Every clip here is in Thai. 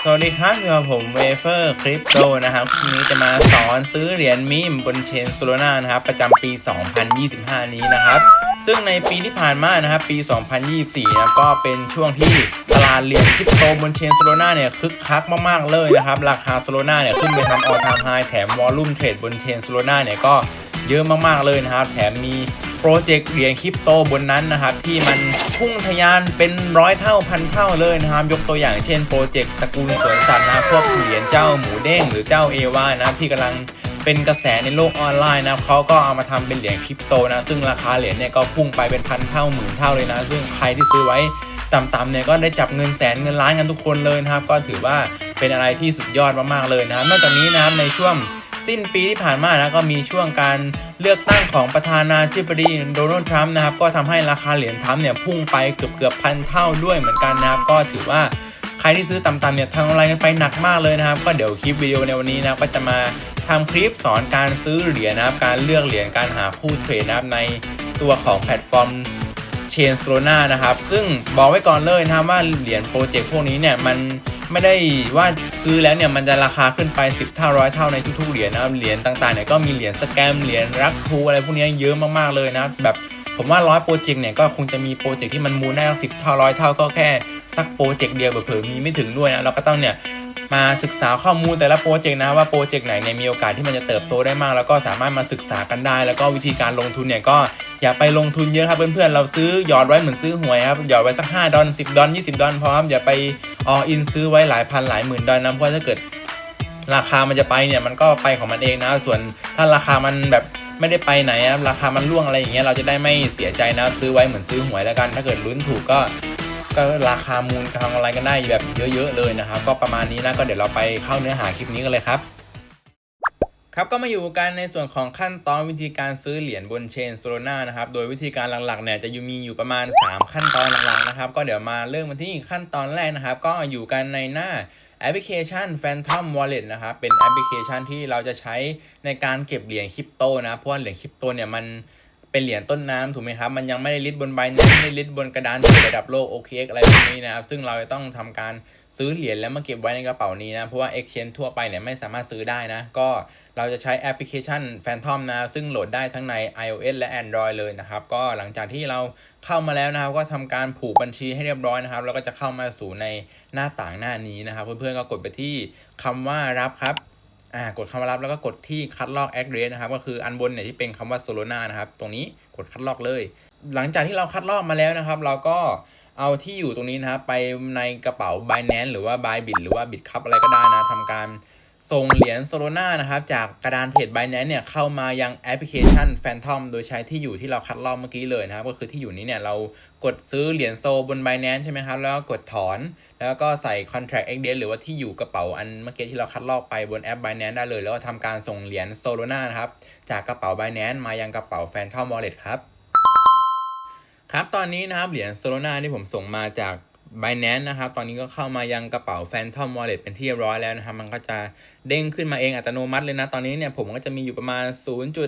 สวัสดีครับอยู่กับผมเวเฟอร์คริปโตนะครับวันนี้จะมาสอนซื้อเหรียญมีมบนเชนโซโลนานะครับประจำปี 2025 นี้นะครับ ซึ่งในปีที่ผ่านมานะครับปี 2024 นะก็เป็นช่วงที่ตลาดเหรียญคริปโตบนเชนโซโลนาเนี่ยคึกคักมากๆเลยนะครับ ราคาโซโลนาเนี่ยขึ้นไปทำออทามไฮแถมวอลลุ่มเทรดบนเชนโซโลนาเนี่ยก็เยอะมากๆเลยนะครับ แถมมี โปรเจกต์เหรียญคริปโตบนนั้นนะครับที่มันพุ่งทะยานเป็นร้อยเท่าพันเท่าเลยนะครับยกตัวอย่างเช่นโปรเจกต์ตระกูลสวนสัตว์นะครับพวกเหรียญเจ้าหมูเด้งหรือเจ้าเอวานะที่กำลังเป็นกระแสในโลกออนไลน์นะเขาก็เอามาทำเป็นเหรียญคริปโตนะซึ่งราคาเหรียญเนี่ยก็พุ่งไปเป็นพันเท่าหมื่นเท่าเลยนะ ซึ่งใครที่ซื้อไว้ต่ำๆเนี่ยก็ได้จับเงินแสนเงินล้านกันทุกคนเลยนะครับ ก็ถือว่าเป็นอะไรที่สุดยอดมากๆเลยนะนอกจากนี้นะครับในช่วง สิ้นปีที่ผ่านมานะก็มีช่วงการเลือกตั้งของประธานาธิบดีโดนัลด์ทรัมป์นะครับก็ทำให้ราคาเหรียญทรัมป์เนี่ยพุ่งไปเกือบเกือบพันเท่าด้วยเหมือนกันนะครับก็ถือว่าใครที่ซื้อต่ำๆเนี่ยทางออนไลน์กันไปหนักมากเลยนะครับ ก็เดี๋ยวคลิปวิดีโอในวันนี้นะครับก็จะมาทำคลิปสอนการซื้อเหรียญนะครับ การเลือกเหรียญการหาคู่เทรดนะครับในตัวของแพลตฟอร์มเชนโซโลนานะครับ ซึ่งบอกไว้ก่อนเลยนะครับว่าเหรียญโปรเจกต์พวกนี้เนี่ยมัน ไม่ได้ว่าซื้อแล้วเนี่ยมันจะราคาขึ้นไป 10 เท่าร้อยเท่าในทุกๆเหรียญนะครับเหรียญต่างๆเนี่ยก็มีเหรียญสแกมเหรียญรักทูอะไรพวกนี้เยอะมากๆเลยนะแบบผมว่าร้อยโปรเจกต์เนี่ยก็คงจะมีโปรเจกต์ที่มันมูลได้สิบเท่าร้อยเท่าก็แค่สักโปรเจกต์เดียวเผลอมีไม่ถึงด้วยนะเราก็ต้องเนี่ยมาศึกษาข้อมูลแต่ละโปรเจกต์นะว่าโปรเจกต์ไหนเนี่ยมีโอกาสที่มันจะเติบโตได้มาก แล้วก็สามารถมาศึกษากันได้ แล้วก็วิธีการลงทุนเนี่ยก็ อย่าไปลงทุนเยอะครับเพื่อนๆ เราซื้อหยอดไว้เหมือนซื้อหวยครับ หยอดไว้สัก 5 ดอล10 ดอล20 ดอลพอครับอย่าไปออินซื้อไว้หลายพันหลายหมื่นดอลนะเพราะถ้าเกิดราคามันจะไปเนี่ยมันก็ไปของมันเองนะ ส่วนถ้าราคามันแบบไม่ได้ไปไหนครับราคามันร่วงอะไรอย่างเงี้ยเราจะได้ไม่เสียใจนะซื้อไว้เหมือนซื้อหวยแล้วกัน ถ้าเกิดลุ้นถูกก็ก็ราคามูลทางออนไลน์กันได้แบบเยอะ ๆ เลยนะครับ ก็ประมาณนี้นะก็เดี๋ยวเราไปเข้าเนื้อหาคลิปนี้กันเลยครับ ครับก็มาอยู่กันในส่วนของขั้นตอนวิธีการซื้อเหรียญบนเชนโซโลนานะครับโดยวิธีการหลักๆเนี่ยจะอยู่มีอยู่ประมาณ 3 ขั้นตอนหลักๆนะครับก็เดี๋ยวมาเริ่มกันที่ขั้นตอนแรกนะครับ ก็อยู่กันในหน้าแอปพลิเคชัน Phantom Wallet นะครับเป็นแอปพลิเคชันที่เราจะใช้ในการเก็บเหรียญคริปโตนะเพราะว่าเหรียญคริปโตเนี่ยมัน เป็นเหรียญต้นน้ำถูกไหมครับ มันยังไม่ได้ลิสต์บนใบนั้ไม่ได้ลิสต์บนกระดานระดับโลก OKX อะไรพวกนี้นะครับ ซึ่งเราจะต้องทำการซื้อเหรียญแล้วมาเก็บไว้ในกระเป๋านี้นะ เพราะว่า Exchange ทั่วไปเนี่ยไม่สามารถซื้อได้นะ ก็เราจะใช้แอปพลิเคชัน Phantom นะ ซึ่งโหลดได้ทั้งใน iOS และ Android เลยนะครับ ก็หลังจากที่เราเข้ามาแล้วนะครับ ก็ทำการผูกบัญชีให้เรียบร้อยนะครับ แล้วก็จะเข้ามาสู่ในหน้าต่างหน้านี้นะครับ เพื่อนๆก็กดไปที่คำว่ารับครับ อ่ากดคำว่ารับแล้วก็กดที่คัดลอก address นะครับ ก็คืออันบนเนี่ยที่เป็นคำว่า Solana นะครับ ตรงนี้กดคัดลอกเลย หลังจากที่เราคัดลอกมาแล้วนะครับ เราก็เอาที่อยู่ตรงนี้นะครับไปในกระเป๋า Binance หรือว่า Bybit หรือว่า Bitcup อะไรก็ได้นะทำการ ส่งเหรียญ Solana นะครับจากกระดานเทรด Binance เนี่ยเข้ามายังแอปพลิเคชัน Phantom โดยใช้ที่อยู่ที่เราคัดลอกเมื่อกี้เลยนะครับก็คือที่อยู่นี้เนี่ยเรากดซื้อเหรียญโซบน Binance ใช่ไหมครับ แล้วก็กดถอน แล้วก็ใส่ contract address หรือว่าที่อยู่กระเป๋าอันเมื่อกี้ที่เราคัดลอกไปบนแอป Binance ได้เลย แล้วก็ทำการส่งเหรียญ Solana นะครับจากกระเป๋า Binance มายังกระเป๋า Phantom Wallet ครับครับตอนนี้นะครับเหรียญ Solana ที่ผมส่งมาจาก Binance นะครับ ตอนนี้ก็เข้ามายังกระเป๋า Phantom Wallet เป็นที่เรียบร้อยแล้วนะครับ มันก็จะเด้งขึ้นมาเองอัตโนมัติเลยนะ ตอนนี้เนี่ยผมก็จะมีอยู่ประมาณ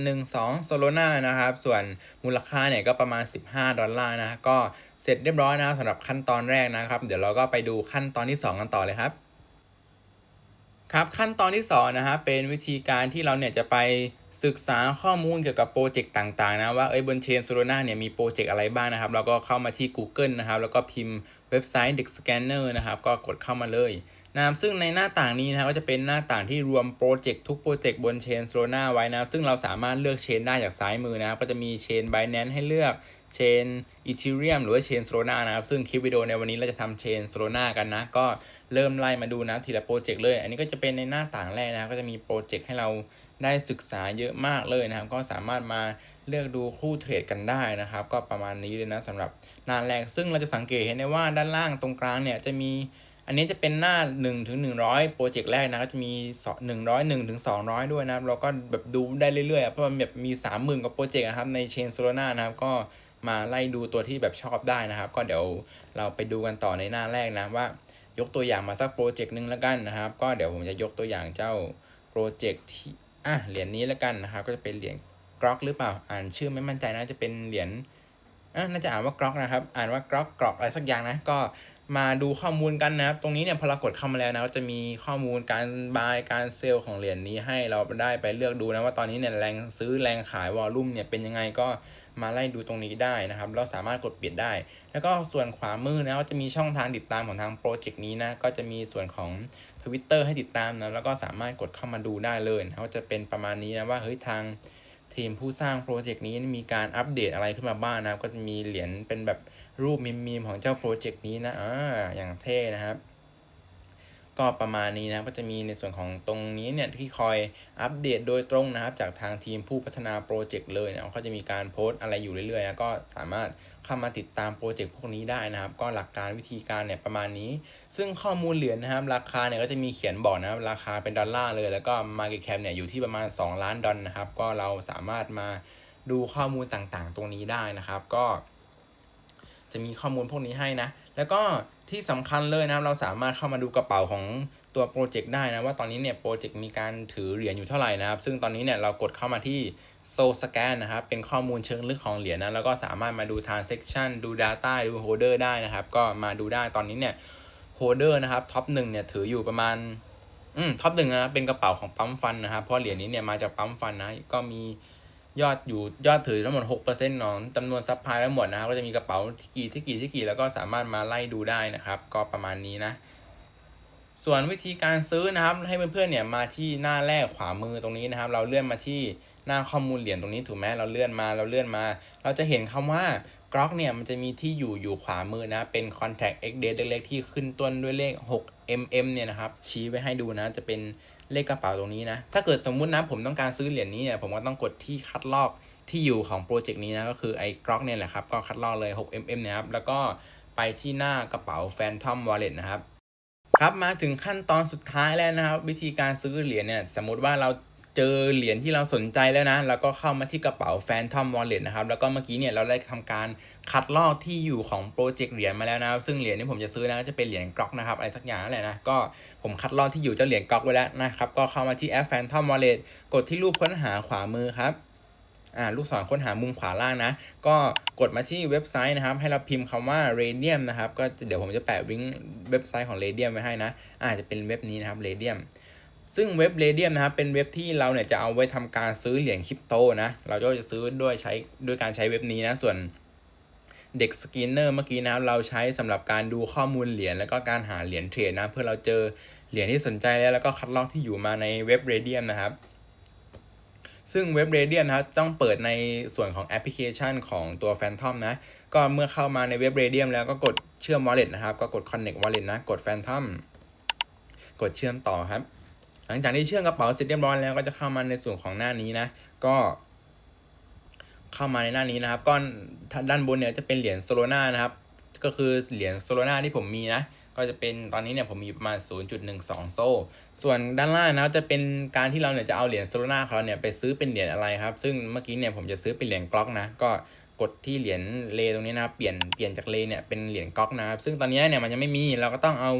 0.12 Solana นะครับ ส่วนมูลค่าเนี่ยก็ประมาณ 15 ดอลลาร์นะ ก็เสร็จเรียบร้อยนะสำหรับขั้นตอนแรกนะครับ เดี๋ยวเราก็ไปดูขั้นตอนที่ 2 กันต่อเลยครับ ครับขั้นตอนที่2นะฮะเป็นวิธีการที่เราเนี่ยจะไปศึกษาข้อมูลเกี่ยวกับโปรเจกต์ต่างๆนะว่าเอ้ยบนเชนโซโลนาเนี่ยมีโปรเจกต์อะไรบ้างนะครับ เราก็เข้ามาที่ Google นะครับ แล้วก็พิมพ์เว็บไซต์ Dex Scanner นะครับ ก็กดเข้ามาเลยนะซึ่งในหน้าต่างนี้นะก็จะเป็นหน้าต่างที่รวมโปรเจกต์ทุกโปรเจกต์บนเชนโซโลนาไว้นะซึ่งเราสามารถเลือกเชนได้จากซ้ายมือนะครับก็จะมีเชน Binance ให้เลือกเชน Ethereum หรือว่าเชนโซโลนานะครับซึ่งคลิปวิดีโอในวันนี้เราจะทำเชนโซโลนากันนะก็ เริ่มไล่มาดูนะทีละโปรเจกต์เลย อันนี้ก็จะเป็นในหน้าต่างแรกนะก็จะมีโปรเจกต์ให้เราได้ศึกษาเยอะมากเลยนะครับ ก็สามารถมาเลือกดูคู่เทรดกันได้นะครับ ก็ประมาณนี้เลยนะสำหรับหน้าแรก ซึ่งเราจะสังเกตเห็นได้ว่าด้านล่างตรงกลางเนี่ยจะมีอันนี้จะเป็นหน้า1ถึง100 โปรเจกต์แรกนะก็จะมี 101ถึง200 ด้วยนะครับ เราก็แบบดูได้เรื่อยๆ เพราะมันแบบมี 30,000กว่าโปรเจกต์นะครับในเชนโซโลนานะครับก็มาไล่ดูตัวที่แบบชอบได้นะครับ ก็เดี๋ยวเราไปดูกันต่อในหน้าแรกนะว่า ยกตัวอย่างมาสักโปรเจกต์หนึ่งแล้วกันนะครับ ก็เดี๋ยวผมจะยกตัวอย่างเจ้าโปรเจกต์ที่อะเหรียญนี้แล้วกันนะครับ ก็จะเป็นเหรียญกรอกหรือเปล่า อ่านชื่อไม่มั่นใจนะจะเป็นเหรียญอะน่าจะอ่านว่ากรอกนะครับ อ่านว่ากรอกกรอกอะไรสักอย่างนะ ก็ มาดูข้อมูลกันนะครับ ตรงนี้เนี่ยพอเรากดเข้ามาแล้วนะก็จะมีข้อมูลการบายการเซลล์ของเหรียญนี้ให้เราได้ไปเลือกดูนะว่าตอนนี้เนี่ยแรงซื้อแรงขายวอลลุ่มเนี่ยเป็นยังไงก็มาไล่ดูตรงนี้ได้นะครับ เราสามารถกดเปลี่ยนได้ แล้วก็ส่วนขวามือนะก็จะมีช่องทางติดตามของทางโปรเจกต์นี้นะก็จะมีส่วนของ Twitter ให้ติดตามนะแล้วก็สามารถกดเข้ามาดูได้เลยนะก็จะเป็นประมาณนี้นะว่าเฮ้ยทางทีมผู้สร้างโปรเจกต์นี้มีการอัปเดตอะไรขึ้นมาบ้างนะก็จะมีเหรียญเป็นแบบ รูปมีมๆของเจ้าโปรเจกต์นี้นะอ่าอย่างเท่นะครับ ก็ประมาณนี้นะก็จะมีในส่วนของตรงนี้เนี่ยที่คอยอัปเดตโดยตรงนะครับ จากทางทีมผู้พัฒนาโปรเจกต์เลยนะเขาจะมีการโพสต์อะไรอยู่เรื่อยๆนะก็สามารถเข้ามาติดตามโปรเจกต์พวกนี้ได้นะครับ ก็หลักการวิธีการเนี่ยประมาณนี้ ซึ่งข้อมูลเหรียญนะครับ ราคาเนี่ยก็จะมีเขียนบอกนะครับ ราคาเป็นดอลลาร์เลย แล้วก็ Market Cap เนี่ยอยู่ที่ประมาณ 2 ล้านดอลนะครับ ก็เราสามารถมาดูข้อมูลต่างๆ ตรงนี้ได้นะครับ ก็ จะมีข้อมูลพวกนี้ให้นะ แล้วก็ที่สำคัญเลยนะครับเราสามารถเข้ามาดูกระเป๋าของตัวโปรเจกต์ได้นะ ว่าตอนนี้เนี่ยโปรเจกต์มีการถือเหรียญอยู่เท่าไหร่นะครับ ซึ่งตอนนี้เนี่ยเรากดเข้ามาที่โซสแกนนะครับ เป็นข้อมูลเชิงลึกของเหรียญนะแล้วก็สามารถมาดู transaction ดู data ดู holder ได้นะครับ ก็มาดูได้ตอนนี้เนี่ย holder นะครับท็อปหนึ่งเนี่ยถืออยู่ประมาณอืมท็อปหนึ่งนะเป็นกระเป๋าของปั๊มฟันนะครับเพราะเหรียญนี้เนี่ยมาจากปั๊มฟันนะก็มี ยอดอยู่ยอดถือทั้งหมด6%ของจำนวนซัพพลายทั้งหมดนะครับก็จะมีกระเป๋าที่กี่ที่กี่ที่กี่แล้วก็สามารถมาไล่ดูได้นะครับ ก็ประมาณนี้นะ ส่วนวิธีการซื้อนะครับ ให้เพื่อนๆเนี่ยมาที่หน้าแรกขวามือตรงนี้นะครับ เราเลื่อนมาที่หน้าข้อมูลเหรียญตรงนี้ถูกไหมเราเลื่อนมาเราเลื่อนมา เราจะเห็นคำว่ากรอกเนี่ยมันจะมีที่อยู่อยู่ขวามือนะ เป็น contact x date เล็กๆที่ขึ้นต้นด้วยเลข 6 mm เนี่ยนะครับ ชี้ไว้ให้ดูนะจะเป็น เลขกระเป๋าตรงนี้นะ ถ้าเกิดสมมุตินะผมต้องการซื้อเหรียญนี้เนี่ยผมก็ต้องกดที่คัดลอกที่อยู่ของโปรเจกต์นี้นะก็คือไอ้กรอกเนี่ยแหละครับก็คัดลอกเลย 6 mm เนี่ยครับแล้วก็ไปที่หน้ากระเป๋า Phantom Wallet นะครับครับมาถึงขั้นตอนสุดท้ายแล้วนะครับ วิธีการซื้อเหรียญเนี่ยสมมุติว่าเรา เจอเหรียญที่เราสนใจแล้วนะ แล้วก็เข้ามาที่กระเป๋า Phantom Wallet นะครับ แล้วก็เมื่อกี้เนี่ยเราได้ทำการคัดลอกที่อยู่ของโปรเจกต์เหรียญมาแล้วนะ ซึ่งเหรียญที่ผมจะซื้อนะก็จะเป็นเหรียญกรอกนะครับอะไรสักอย่างนั่นแหละนะ ก็ผมคัดลอกที่อยู่เจ้าเหรียญกรอกไว้แล้วนะครับ ก็เข้ามาที่แอป Phantom Wallet กดที่รูปค้นหาขวามือครับอ่าลูกศรค้นหามุมขวาล่างนะ ก็กดมาที่เว็บไซต์นะครับ ให้เราพิมพ์คำว่า Radium นะครับ ก็เดี๋ยวผมจะแปะวิงเว็บไซต์ของ Radium ไว้ให้นะ อาจจะเป็นเว็บนี้นะครับ Radium ซึ่งเว็บ Radium นะครับเป็นเว็บที่เราเนี่ยจะเอาไว้ทำการซื้อเหรียญคริปโตนะ เราก็จะซื้อด้วยใช้ด้วยการใช้เว็บนี้นะ ส่วนเด็กสกินเนอร์เมื่อกี้นะครับเราใช้สำหรับการดูข้อมูลเหรียญแล้วก็การหาเหรียญเทรดนะ เพื่อเราเจอเหรียญที่สนใจแล้วแล้วก็คัดลอกที่อยู่มาในเว็บ Radium นะครับ ซึ่งเว็บ Radiant นะครับต้องเปิดในส่วนของแอปพลิเคชันของตัว Phantom นะ ก็เมื่อเข้ามาในเว็บ Radiant แล้วก็กดเชื่อม Wallet นะครับ ก็กด Connect Wallet นะ กด Phantom กดเชื่อมต่อครับ หลังจากที่เชื่อมกระเป๋าเสร็จเรียบร้อยแล้วก็จะเข้ามาในส่วนของหน้านี้นะ ก็ เข้ามาในหน้านี้นะครับก็ด้านบนเนี่ยจะเป็นเหรียญโซโลนานะครับ ก็คือเหรียญโซโลนาที่ผมมีนะก็จะเป็นตอนนี้เนี่ยผมมีประมาณ 0.12 โซ่ ส่วนด้านล่างนะจะเป็นการที่เราเนี่ยจะเอาเหรียญโซโลนาของเราเนี่ยไปซื้อเป็นเหรียญอะไรครับ ซึ่งเมื่อกี้เนี่ยผมจะซื้อเป็นเหรียญกล็อกนะ ก็กดที่เหรียญเลตรงนี้นะครับ เปลี่ยนเปลี่ยนจากเลเนี่ยเป็นเหรียญก๊อกนะครับ ซึ่งตอนนี้เนี่ยมันยังไม่มี เราก็ต้องเอา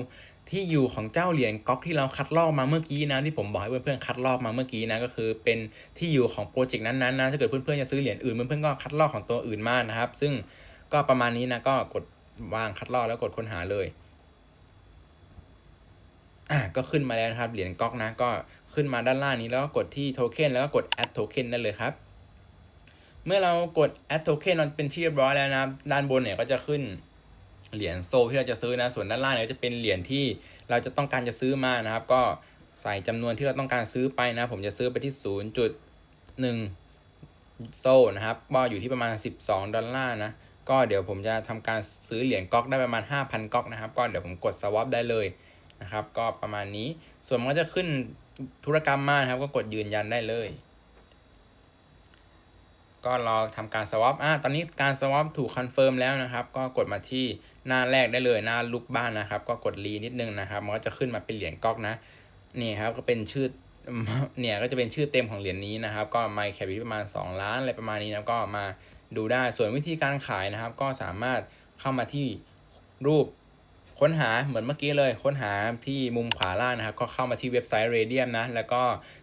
ที่อยู่ของเจ้าเหรียญก๊อกที่เราคัดลอกมาเมื่อกี้นะที่ผมบอกให้เพื่อนๆคัดลอกมาเมื่อกี้นะก็คือเป็นที่อยู่ของโปรเจกต์นั้นๆนะถ้าเกิดเพื่อนๆจะซื้อเหรียญอื่นเพื่อนๆก็คัดลอกของตัวอื่นมานะครับ ซึ่งก็ประมาณนี้นะก็กดวางคัดลอกแล้วกดค้นหาเลยอะก็ขึ้นมาแล้วนะครับเหรียญก๊อกนะก็ขึ้นมาด้านล่างนี้แล้วก็กดที่โทเค็นแล้วก็กด add token ได้เลยครับ เมื่อเรากด add token มันเป็นที่เรียบร้อยแล้วนะด้านบนเนี่ยก็จะขึ้น เหรียญโซที่เราจะซื้อนะ ส่วนด้านล่างเนี่ยจะเป็นเหรียญที่เราจะต้องการจะซื้อมานะครับ ก็ใส่จำนวนที่เราต้องการซื้อไปนะ ผมจะซื้อไปที่ 0.1 โซนะครับก็อยู่ที่ประมาณ 12 ดอลลาร์นะ ก็เดี๋ยวผมจะทำการซื้อเหรียญก๊อกได้ประมาณ 5,000 ก๊อกนะครับ ก็เดี๋ยวผมกด swap ได้เลยนะครับ ก็ประมาณนี้ ส่วนมันก็จะขึ้นธุรกรรมมานะครับ ก็กดยืนยันได้เลย ก็รอทำการ swap อะตอนนี้การ swap ถูกคอนเฟิร์มแล้วนะครับ ก็กดมาที่หน้าแรกได้เลยหน้าลูกบ้านนะครับ ก็กดรีนิดนึงนะครับ มันก็จะขึ้นมาเป็นเหรียญก๊อกนะ นี่ครับก็เป็นชื่อเนี่ยก็จะเป็นชื่อเต็มของเหรียญนี้นะครับ ก็ My Cap ประมาณ 2 ล้านอะไรประมาณนี้นะก็มาดูได้ส่วนวิธีการขายนะครับ ก็สามารถเข้ามาที่รูป ค้นหาเหมือนเมื่อกี้เลย ค้นหาที่มุมขวาล่างนะครับ ก็เข้ามาที่เว็บไซต์ Radium นะ แล้วก็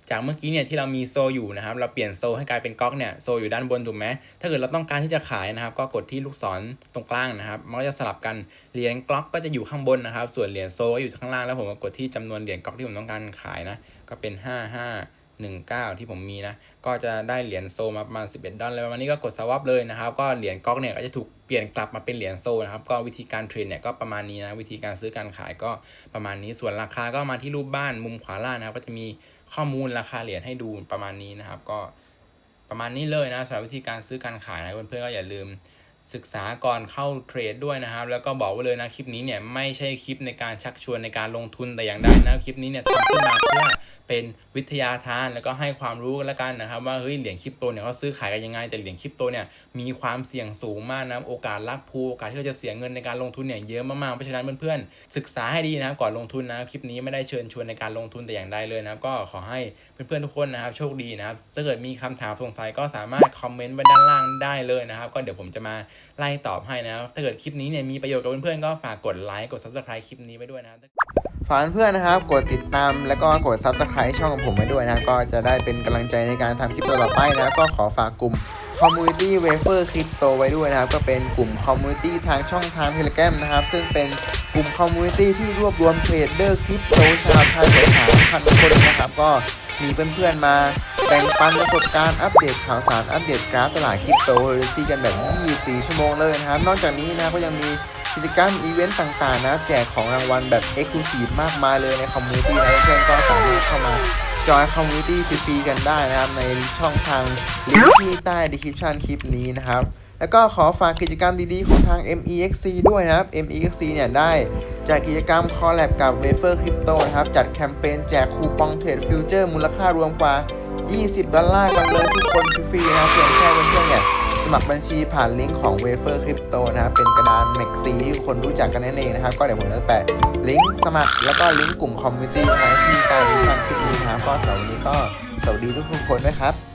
จากเมื่อกี้เนี่ยที่เรามีโซอยู่นะครับ เราเปลี่ยนโซให้กลายเป็นก๊อกเนี่ย โซอยู่ด้านบนถูกไหม ถ้าเกิดเราต้องการที่จะขายนะครับ ก็กดที่ลูกศรตรงกลางนะครับ มันก็จะสลับกัน เหรียญก๊อกก็จะอยู่ข้างบนนะครับ ส่วนเหรียญโซก็อยู่ข้างล่าง แล้วผมก็กดที่จำนวนเหรียญก๊อกที่ผมต้องการขายนะ ก็เป็น 5 5 19 ที่ผมมีนะ ก็จะได้เหรียญโซมาประมาณ 11 ดอลลาร์วันนี้ก็กดสวอปเลยนะครับ ก็เหรียญก๊อกเนี่ยก็จะถูกเปลี่ยนกลับมาเป็นเหรียญโซนะครับ ก็วิธีการเทรดเนี่ยก็ประมาณนี้นะ วิธีการซื้อการขายก็ประมาณนี้ ส่วนราคาก็มาที่รูปบ้านมุมขวาล่างนะครับ ก็จะมีข้อมูลราคาเหรียญให้ดูประมาณนี้นะครับ ก็ประมาณนี้เลยนะสำหรับวิธีการซื้อการขายนะเพื่อนๆก็อย่าลืม ศึกษาก่อนเข้าเทรดด้วยนะครับ แล้วก็บอกไว้เลยนะคลิปนี้เนี่ยไม่ใช่คลิปในการชักชวนในการลงทุนแต่อย่างใดนะคลิปนี้เนี่ยทำขึ้นมาเพื่อเป็นวิทยาทานแล้วก็ให้ความรู้กันแล้วกันนะครับ ว่าเฮ้ยเหรียญคริปโตเนี่ยเขาซื้อขายกันยังไงแต่เหรียญคริปโตเนี่ยมีความเสี่ยงสูงมากนะโอกาสลักพูโอกาสที่เราจะเสียเงินในการลงทุนเนี่ยเยอะมากๆเพราะฉะนั้นเพื่อนๆศึกษาให้ดีนะครับก่อนลงทุนนะคลิปนี้ไม่ได้เชิญชวนในการลงทุนแต่อย่างใดเลยนะครับก็ขอให้เพื่อนๆทุกคนนะครับโชคดีนะครับถ้าเกิดมีคำถามสงสัยก็สามารถคอมเมนต์ไว้ด้านล่างได้เลยนะครับ ก็เดี๋ยวผมจะมาไล่ตอบให้นะถ้าเกิดคลิปนี้เนี่ยมีประโยชน์กับเพื่อนๆก็ฝากกดไลค์กด subscribe คลิปนี้ไว้ด้วยนะครับฝากเพื่อนๆนะครับ กดติดตามแล้วก็กด subscribe ช่องของผมไว้ด้วยนะก็จะได้เป็นกำลังใจในการทำคลิปต่อไปนะก็ขอฝากกลุ่ม Community Wafer Crypto ไว้ด้วยนะครับ ก็เป็นกลุ่ม Community ทางช่องทาง Telegram นะครับ ซึ่งเป็นกลุ่ม Community ที่รวบรวมเทรดเดอร์คริปโตชาวไทยกว่า3,000คนนะครับ ก็มีเพื่อนๆมา แบ่งปันประสบการณ์อัปเดตข่าวสารอัปเดตกราฟตลาดคริปโตเคอร์ซีกันแบบ 24 ชั่วโมงเลยนะครับ นอกจากนี้นะก็ยังมีกิจกรรมอีเวนต์ต่างๆ นะ แจกของรางวัลแบบ e x c l u s i v e มากมายเลยในคอมมูนิตี้นะเพื่อนๆก็สามารถเข้ามาจอยคอมมูนิตี้ฟรีๆกันได้นะครับ ในช่องทางลิงก์ที่ใต้ description คลิปนี้นะครับ แล้วก็ขอฝากกิจกรรมดีๆ ของทาง MEXC ด้วยนะครับ MEXC เนี่ยได้จัดกิจกรรมคอลแลบกับ Wafer Crypto นะครับ จัดแคมเปญแจกคูปองเทรดฟิวเจอร์มูลค่ารวมกว่า 20 ดอลลาร์กันเลยทุกคนฟรีๆนะครับเพียงแค่เพื่อนๆเนี่ยสมัครบัญชีผ่านลิงก์ของ Wafer Crypto นะครับ เป็นกระดาน m a x ซีที่ทุกคนรู้จักกันนั่นเองนะครับ ก็เดี๋ยวผมจะแปะลิงก์สมัคร แล้วก็ลิงก์กลุ่มคอมมูนิตี้ไว้ที่ใต้ลิงก์คลิปนี้นะครับก็สำหรับวันนี้ก็สวัสดีทุกคนด้วยครับ